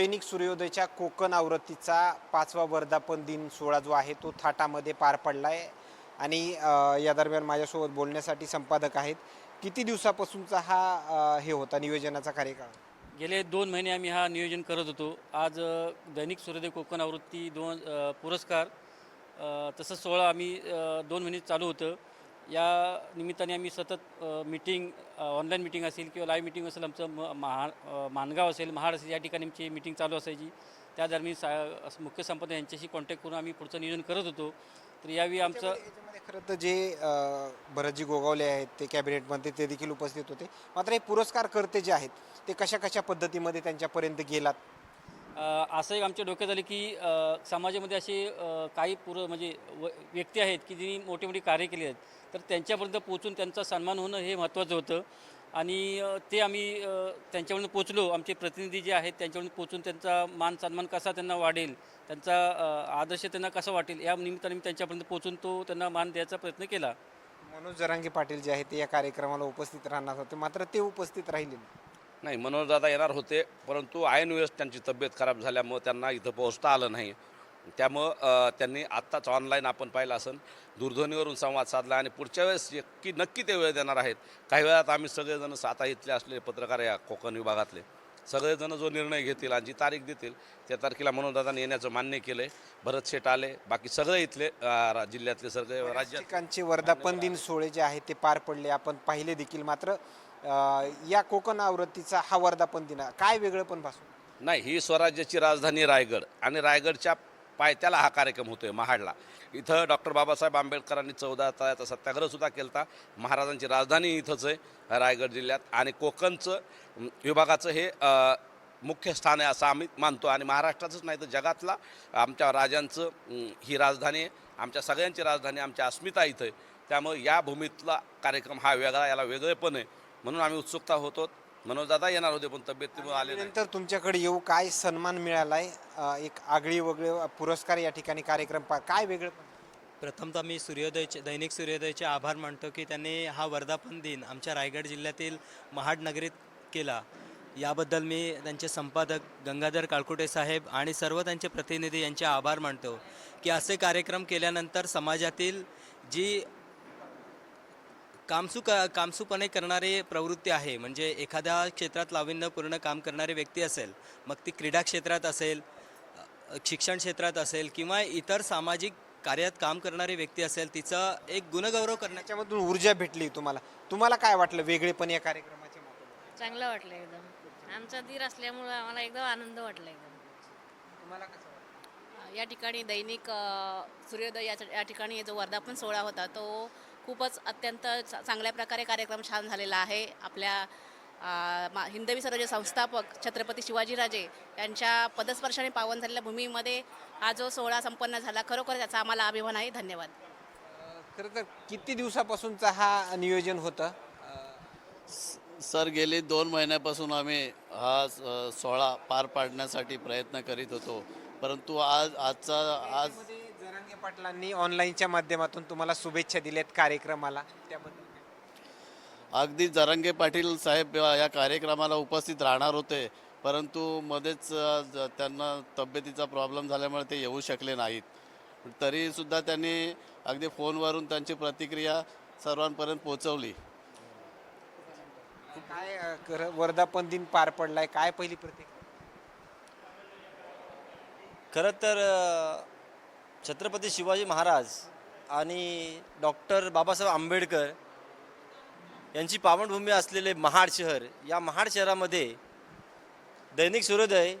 दैनिक सूर्योदयच्या कोकण आवृत्तीचा पाचवा वर्धापन दिन सोहळा जो आहे तो थाटामध्ये पार पडला आहे आणि या दरम्यान माझ्यासोबत बोलण्यासाठी संपादक आहेत. किती दिवसापासूनचा हा हे होता नियोजनाचा कार्यकाळ? गेले दोन महिने आम्ही हा नियोजन करत होतो. आज दैनिक सूर्योदय कोकण आवृत्ती दोन पुरस्कार तसंच तसं सोहळा आम्ही दोन महिने चालू होतं. या निमित्ताने आम्ही सतत मिटिंग ऑनलाईन मिटिंग असेल किंवा लाईव्ह मिटिंग असेल आमचं म महा अ, माणगाव असेल महाड असेल या ठिकाणी आमची मिटिंग चालू असायची. त्या दरम्यान सा मुख्य संपादक यांच्याशी कॉन्टॅक्ट करून आम्ही पुढचं नियोजन करत होतो. तर यावेळी आमचं याच्यामध्ये खरं तर जे भरतजी गोगावले आहेत ते कॅबिनेटमध्ये ते देखील उपस्थित होते. मात्र हे पुरस्कारकर्ते जे आहेत ते कशा कशा पद्धतीमध्ये त्यांच्यापर्यंत गेलात? असं एक आमच्या डोक्यात आलं की समाजामध्ये असे काही पुर म्हणजे व व्यक्ती आहेत की ज्यांनी मोठी मोठी कार्य केली आहेत तर त्यांच्यापर्यंत पोचून त्यांचा सन्मान होणं हे महत्त्वाचं होतं. आणि ते आम्ही अ, त्यांच्यापर्यंत पोचलो आमचे प्रतिनिधी जे आहेत त्यांच्यापर्यंत पोचून त्यांचा मान सन्मान कसा त्यांना वाढेल त्यांचा आदर्श त्यांना कसा वाटेल या निमित्ताने मी त्यांच्यापर्यंत पोचून तो त्यांना मान द्यायचा प्रयत्न केला. मनोज जरांगे पाटील जे आहेत ते या कार्यक्रमाला उपस्थित राहणार होते. मात्र ते उपस्थित राहिले नाही नाही मनोजदादा येणार होते परंतु ऐन वेळेस त्यांची तब्येत खराब झाल्यामुळं त्यांना इथं पोहोचता आलं नाही. त्यामुळं त्यांनी आत्ताच ऑनलाईन आपण पाहिलं असेल दूरध्वनीवरून संवाद साधला आणि पुढच्या वेळेस की नक्की ते वेळ देणार आहेत. काही वेळात आम्ही सगळेजण साता इथले असलेले पत्रकार या कोकण विभागातले. सगळेजण जो निर्णय घेतील आणि जी तारीख देतील त्या तारखेला मनोजदादांनी येण्याचं मान्य केलं आहे भरत शेट आले बाकी सगळे इथले रा- जिल्ह्यातले सगळे राज्यात वर्धापन दिन सोहळे जे आहेत ते पार पडले. आपण पाहिले देखील मात्र या कोकण आवृत्तीचा हा वर्धापन दिन. आहे. काय वेगळं पण भासू? नाही ही स्वराज्याची राजधानी रायगड आणि रायगडच्या पायथ्याला हा कार्यक्रम होतोय महाडला. इथं डॉक्टर बाबासाहेब आंबेडकरांनी चौदा तळ्याचा सत्याग्रहसुद्धा केला महाराजांची राजधानी इथंच आहे रायगड जिल्ह्यात. आणि कोकणचं विभागाचं हे मुख्य स्थान आहे असं आम्ही मानतो. आणि महाराष्ट्राचंच नाही तर जगातला आमच्या राजांचं ही राजधानी आहे. आमच्या सगळ्यांची राजधानी आमच्या अस्मिता इथं आहे. त्यामुळे या भूमीतला कार्यक्रम हा वेगळा याला वेगळेपण आहे. म्हणून आम्ही उत्सुकता होतो. मनोजदादा येणार होते पण तब्येतीमुळे आले नाही. नंतर तुमच्याकडे येऊ काय सन्मान मिळालाय? अ, एक आगळी वगळे पुरस्कार या ठिकाणी कार्यक्रम पा काय वेगळं? प्रथमतः मी सूर्योदयचे दैनिक सूर्योदयचे आभार मानतो की त्यांनी हा वर्धापन दिन आमच्या रायगड जिल्ह्यातील महाड नगरीत केला. याबद्दल मी त्यांचे संपादक गंगाधर काळकुटे साहेब आणि सर्व त्यांचे प्रतिनिधी यांचे आभार मानतो की असे कार्यक्रम केल्यानंतर समाजातील जी कामसू क कामसूपणे करणारे प्रवृत्ती आहे म्हणजे एखाद्या क्षेत्रात नाविन्यपूर्ण काम करणारी व्यक्ती असेल मग ती क्रीडा क्षेत्रात असेल शिक्षण क्षेत्रात असेल किंवा इतर सामाजिक कार्यात काम करणारी व्यक्ती असेल तिचा एक गुणगौरव करण्याच्या त्याच्यामधून ऊर्जा भेटली तुम्हाला तुम्हाला काय वाटलं वेगळेपण या कार्यक्रमाच्या माध्यमातून? चांगलं वाटलं एकदम आमचा दीर असल्यामुळं आम्हाला एकदम आनंद वाटला एकदम तुम्हाला कसं वाटलं? या ठिकाणी दैनिक अ, सूर्योदय या या ठिकाणी जो वर्धापन सोहळा होता तो खूपच अत्यंत चा- चांगल्या प्रकारे कार्यक्रम छान झालेला आहे. आपल्या हिंदवी स्वराज्य संस्थापक छत्रपती शिवाजीराजे यांच्या पदस्पर्शाने पावन झालेल्या भूमीमध्ये हा जो सोहळा संपन्न झाला खरोखर त्याचा आम्हाला अभिमान आहे. धन्यवाद. खरं तर किती दिवसापासूनचा हा नियोजन होतं? सर गेली दोन महिन्यापासून आम्ही हा सोहळा पार पाडण्यासाठी प्रयत्न करीत होतो. परंतु आज आजचा आज जरांगे पाटलांनी ऑनलाईनच्या माध्यमातून तुम्हाला शुभेच्छा दिल्यात कार्यक्रमाला. त्याबद्दल? अगदी जरंगे पाटील साहेब या कार्यक्रमाला उपस्थित राहणार होते परंतु मध्येच त्यांना तब्येतीचा प्रॉब्लेम झाल्यामुळे ते येऊ शकले नाहीत. तरीसुद्धा त्यांनी अगदी फोनवरून त्यांची प्रतिक्रिया सर्वांपर्यंत पोहोचवली. काय वर्धापन दिन पार पडलाय काय पहिली प्रतिक्रिया? खरं तर छत्रपती शिवाजी महाराज आणि डॉक्टर बाबासाहेब आंबेडकर यांची पावनभूमी असलेले महाड शहर या महाड शहरामध्ये दैनिक सूर्योदय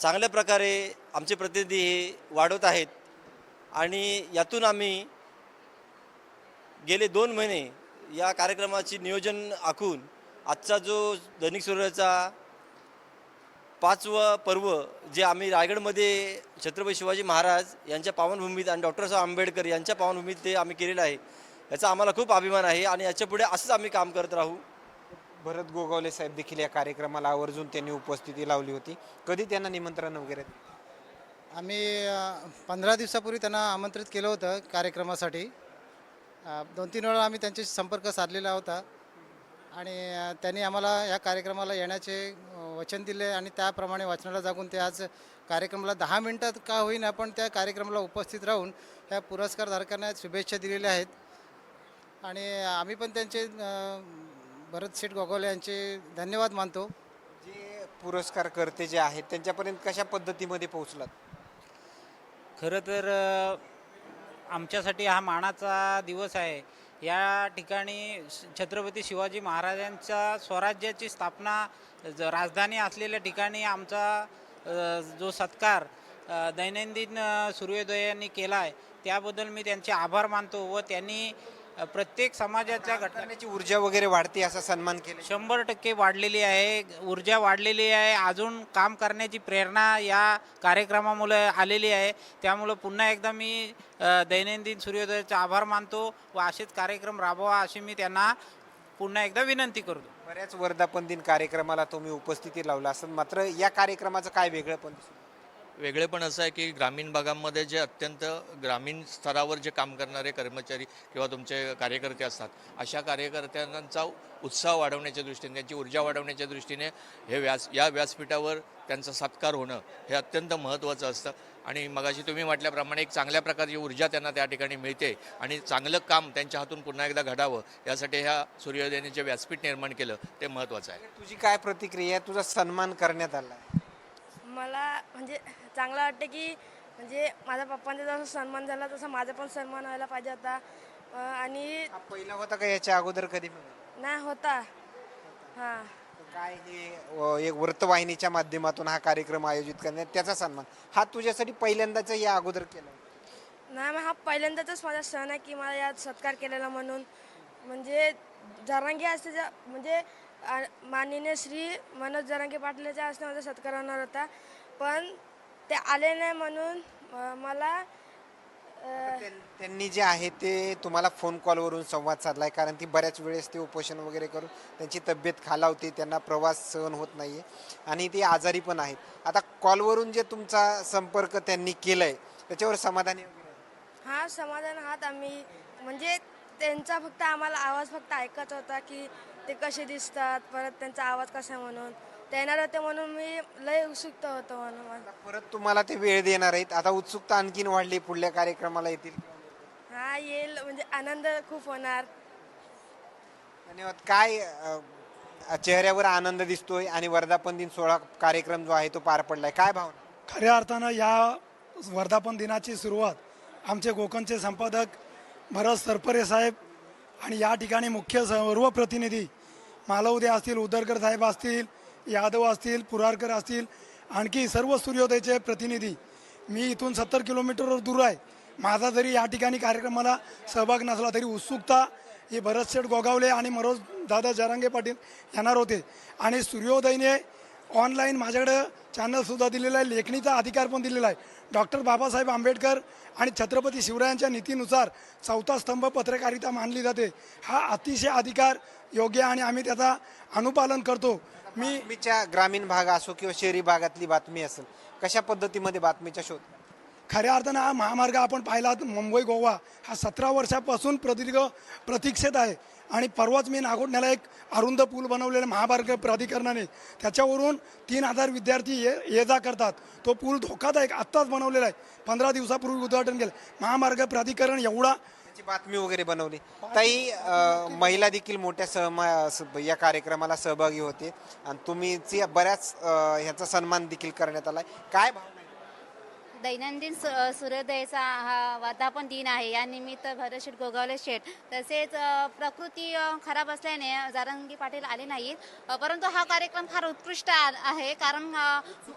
चांगल्या प्रकारे आमचे प्रतिनिधी हे वाढवत आहेत. आणि यातून आम्ही गेले दोन महिने या कार्यक्रमाची नियोजन आखून आजचा जो दैनिक सूर्योदयाचा पाचवं पर्व जे आम्ही रायगडमध्ये छत्रपती शिवाजी महाराज यांच्या पावनभूमीत आणि डॉक्टर साहेब आंबेडकर यांच्या पावनभूमीत ते आम्ही केलेलं आहे याचा आम्हाला खूप अभिमान आहे आणि याच्यापुढे असंच आम्ही काम करत राहू. भरत गोगावले साहेब देखील या कार्यक्रमाला आवर्जून त्यांनी उपस्थिती लावली होती. कधी त्यांना निमंत्रण वगैरे? आम्ही पंधरा दिवसापूर्वी त्यांना आमंत्रित केलं होतं कार्यक्रमासाठी. दोन तीन वेळा आम्ही त्यांच्याशी संपर्क साधलेला होता. आणि त्यांनी आम्हाला या कार्यक्रमाला येण्याचे वचन दिले आणि त्याप्रमाणे वचनाला जागून ते आज कार्यक्रमाला दहा मिनटात का होईना पण त्या कार्यक्रमाला उपस्थित राहून ह्या पुरस्कारधारकांना शुभेच्छा दिलेल्या आहेत. आणि आम्ही पण त्यांचे भरत शेठ गोगावले यांचे धन्यवाद मानतो. जे पुरस्कार करते जे आहेत त्यांच्यापर्यंत कशा पद्धतीमध्ये पोहोचलात? खरं तर आमच्यासाठी हा मानाचा दिवस आहे. या ठिकाणी छत्रपती शिवाजी महाराजांच्या स्वराज्याची स्थापना ज- राजधानी असलेल्या ठिकाणी आमचा जो सत्कार दैनंदिन सूर्योदयांनी केला आहे त्याबद्दल मी त्यांचे आभार मानतो व त्यांनी प्रत्येक समाजाच्या घटना करण्याची ऊर्जा वगैरे वाढते असा सन्मान केला शंभर टक्के वाढलेली आहे. ऊर्जा वाढलेली आहे. अजून काम करण्याची प्रेरणा या कार्यक्रमामुळे आलेली आहे. त्यामुळं पुन्हा एकदा मी दैनंदिन सूर्योदयाचा आभार मानतो व असेच कार्यक्रम राबवा अशी मी त्यांना पुन्हा एकदा विनंती करतो. बऱ्याच वर्धापन दिन कार्यक्रमाला तुम्ही उपस्थिती लावला असत मात्र या कार्यक्रमाचं काय वेगळं पण वेगळे पण असं आहे की ग्रामीण भागांमध्ये जे अत्यंत ग्रामीण स्तरावर जे काम करणारे कर्मचारी किंवा तुमचे कार्यकर्ते असतात अशा कार्यकर्त्यांचा उत्साह वाढवण्याच्या दृष्टीने त्यांची ऊर्जा वाढवण्याच्या दृष्टीने हे व्यास या व्यासपीठावर त्यांचा सत्कार होणं हे अत्यंत महत्त्वाचं असतं. आणि मगाशी तुम्ही म्हटल्याप्रमाणे एक चांगल्या प्रकारची ऊर्जा त्यांना त्या ठिकाणी मिळते आणि चांगलं काम त्यांच्या हातून पुन्हा एकदा घडावं यासाठी ह्या सूर्योदयाने जे व्यासपीठ निर्माण केलं ते महत्त्वाचं आहे. तुझी काय प्रतिक्रिया आहे? तुझा सन्मान करण्यात आला आहे. मला म्हणजे चांगलं वाटतं की म्हणजे माझ्या पप्पांचा जसा सन्मान झाला तसा माझा पण सन्मान व्हायला पाहिजे होता. अं, आणि हा पहिला होता का याच्या अगोदर कधी नाही होता. हां. काय हे अ, एक वृत्तवाहिनीच्या माध्यमातून हा कार्यक्रम आयोजित करण्यात त्याचा सन्मान. हा तुझ्यासाठी पहिल्यांदाच या अगोदर केला? नाही मग हा पहिल्यांदाच माझा सण आहे की मला यात सत्कार केलेला म्हणून. म्हणजे जरांगे असते ज्या- म्हणजे माननीय श्री मनोज जरांगे पाटलाच्या असते माझा सत्कार होणार होता. पण ते आले नाही म्हणून मला त्यांनी जे आहे ते तुम्हाला फोन कॉलवरून संवाद साधलाय. कारण ती बऱ्याच वेळेस ते उपोषण वगैरे करून त्यांची तब्येत खालावते. त्यांना प्रवास सहन होत नाहीये. आणि ते आजारी पण आहेत. आता कॉलवरून जे तुमचा संपर्क त्यांनी केलाय त्याच्यावर समाधानी? हा समाधान आहात आम्ही. म्हणजे त्यांचा फक्त आम्हाला आवाज फक्त ऐकत होता की ते कसे दिसतात परत त्यांचा आवाज कसा आहे म्हणून. ते येणार होते म्हणून मी लय उत्सुक होतो म्हणून. परत तुम्हाला ते वेळ देणार आहेत. आता उत्सुकता आणखीन वाढली पुढल्या कार्यक्रमाला येतील. हा येईल. म्हणजे आनंद खूप होणार. धन्यवाद. काय अ, चेहऱ्यावर आनंद दिसतोय आणि वर्धापन दिन सोहळा कार्यक्रम जो आहे तो पार पडलाय. काय भावना? खऱ्या अर्थानं या वर्धापन दिनाची सुरुवात आमचे कोकणचे संपादक भरत सरपरे साहेब आणि या ठिकाणी मुख्य सर्व प्रतिनिधी मालवदे असतील उदरकर साहेब असतील यादव असतील पुरारकर असतील आणखी सर्व सूर्योदयचे प्रतिनिधी. मी इथून सत्तर किलोमीटरवर दूर आहे. माझा जरी या ठिकाणी कार्यक्रमाला सहभाग नसला तरी उत्सुकता हे भरत शेठ गोगावले आणि मनोज दादा जरांगे पाटील येणार होते. आणि सूर्योदयने ऑनलाईन माझ्याकडं चॅनलसुद्धा दिलेला आहे लेखणीचा अधिकार पण दिलेला आहे. डॉक्टर बाबासाहेब आंबेडकर आणि छत्रपती शिवरायांच्या नीतीनुसार चौथा स्तंभ पत्रकारिता मानली जाते. हा अतिशय अधिकार योग्य आणि आम्ही त्याचा अनुपालन करतो. मी मीच्या ग्रामीण भाग असो किंवा शहरी भागातली बातमी असेल कशा पद्धतीमध्ये बातमीचा शोध? खऱ्या अर्थानं हा महामार्ग आपण पाहिला मुंबई गोवा हा सतरा वर्षापासून प्रदीर्घ प्रतीक्षेत आहे. आणि परवाच मी नागोठण्याला एक अरुंद पूल बनवलेला महामार्ग प्राधिकरणाने त्याच्यावरून तीन हजार विद्यार्थी ये ये जा करतात. तो पूल धोकादायक आत्ताच बनवलेला आहे. पंधरा दिवसापूर्वी उद्घाटन केलं. महामार्ग प्राधिकरण एवढा बातमी वगैरे बनवली. ताई महिला देखील मोठ्या सहमा या कार्यक्रमाला सहभागी होते. आणि तुम्हीची बऱ्याच ह्याचा सन्मान देखील करण्यात आलाय. काय भावना दैनंदिन सु सूर्योदयाचा हा वर्धापन दिन आहे. या निमित्त भरतशेठ गोगावले शेठ तसेच प्रकृती खराब असल्याने जारंगी पाटील आले नाहीत. परंतु हा कार्यक्रम फार उत्कृष्ट आहे. कारण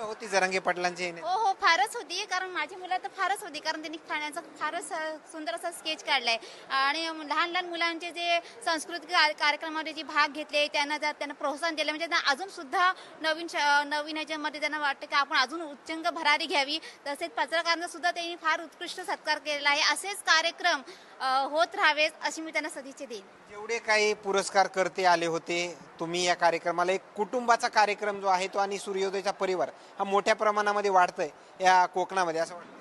होती जरांगे पाटलांची. हो हो फारच होती. कारण माझी मुलं तर फारच होती. कारण त्यांनी खाण्याचा फारच सुंदर असा स्केच काढलाय. आणि लहान लहान मुलांचे जे सांस्कृतिक कार्य- कार्यक्रमामध्ये जे भाग घेतले त्यांना जर त्यांना प्रोत्साहन दिलं म्हणजे त्यांना अजून सुद्धा नवीन नवीन ह्याच्यामध्ये त्यांना वाटतं की आपण अजून उच्चंग भरारी घ्यावी. तसेच पत्रकारांना सुद्धा त्यांनी फार उत्कृष्ट सत्कार केलेला आहे. असेच कार्यक्रम होत राहावेत अशी मी त्यांना सदिच्छा देईन. जेवढे काही पुरस्कार करते आले होते तुम्ही या कार्यक्रमाला एक कुटुंबाचा कार्यक्रम जो आहे तो आणि सूर्योदयचा परिवार हा मोठ्या प्रमाणामध्ये वाढतोय या कोकणामध्ये असं वाटतं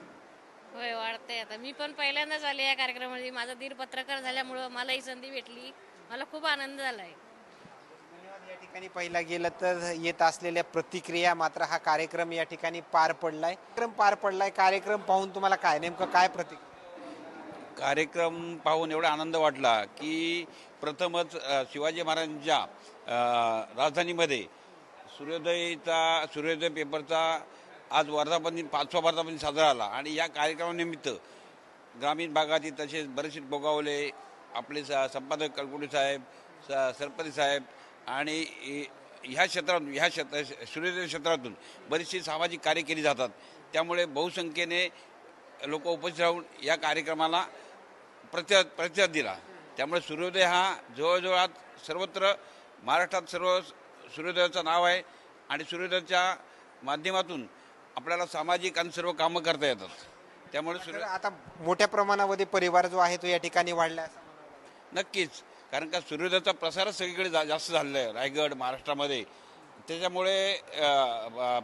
होय वाढते आता. मी पण पहिल्यांदाच आले या कार्यक्रमामध्ये. माझा दीर पत्रकार झाल्यामुळं मला ही संधी भेटली. मला खूप आनंद झाला आहे या ठिकाणी पहिला गेलं तर येत असलेल्या प्रतिक्रिया मात्र हा कार्यक्रम या ठिकाणी पार पडलाय. कार्यक्रम पार पडलाय. कार्यक्रम पाहून तुम्हाला काय नेमकं काय प्रतिक्रिया? कार्यक्रम पाहून एवढा आनंद वाटला की प्रथमच अ, शिवाजी महाराजांच्या अ, राजधानीमध्ये सूर्योदयचा सूर्योदय पेपरचा आज वर्धापन दिन पाचवा वर्धापन दिन साजरा झाला आणि या कार्यक्रमानिमित्त ग्रामीण भागातील तसेच बरेचसे बोगावले आपले स संपादक कलकुटे साहेब स सरपंच साहेब आणि ह्या क्षेत्रातून ह्या क्षेत्र सूर्योदय क्षेत्रातून बरीचशी सामाजिक कार्य केली जातात. त्यामुळे बहुसंख्येने लोक उपस्थित राहून या कार्यक्रमाला प्रतिसाद प्रतिसाद दिला. त्यामुळे सूर्योदय हा जवळजवळ आज सर्वत्र महाराष्ट्रात सर्व सूर्योदयाचं नाव आहे आणि सूर्योदयाच्या माध्यमातून आपल्याला सामाजिक आणि सर्व कामं करता येतात. त्यामुळे आता मोठ्या प्रमाणामध्ये परिवार जो आहे तो या ठिकाणी वाढला. नक्कीच. कारण का सूर्योदयाचा प्रसारच सगळीकडे जा जास्त झालेला आहे. रायगड महाराष्ट्रामध्ये. त्याच्यामुळे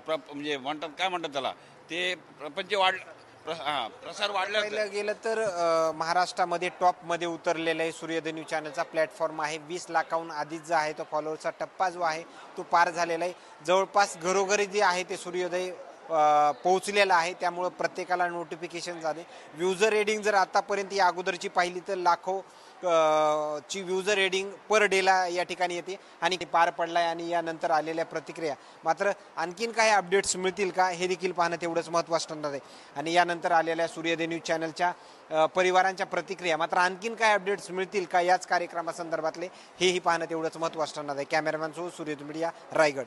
प्र म्हणजे म्हणतात काय म्हणतात त्याला? ते प्रपंच वाढ हां प्रसार वाढला गेलं तर महाराष्ट्रामध्ये टॉपमध्ये उतरलेलं आहे सूर्योदय न्यूज चॅनलचा प्लॅटफॉर्म आहे. वीस लाखाहून आधीच जो आहे तो फॉलोअरचा टप्पा जो आहे तो पार झालेला आहे. जवळपास घरोघरी जे आहे ते सूर्योदय पोहोचलेला आहे. त्यामुळं प्रत्येकाला नोटिफिकेशन झाले युजर रेडिंग जर आतापर्यंत या अगोदरची पाहिली तर लाखो ची युजर रेडिंग पर डेला या ठिकाणी येते आणि ते पार पडलाय आणि यानंतर आलेल्या प्रतिक्रिया. मात्र आणखीन काही अपडेट्स मिळतील का हे देखील पाहणं तेवढंच महत्त्वाचं ठरणार आहे आणि यानंतर आलेल्या सूर्योदय न्यूज चॅनलच्या परिवारांच्या प्रतिक्रिया. मात्र आणखीन काय अपडेट्स मिळतील का याच कार्यक्रमासंदर्भातले हेही पाहणं तेवढंच महत्त्वाचं ठरणार आहे. Cameraman so Suryoday media Raigad.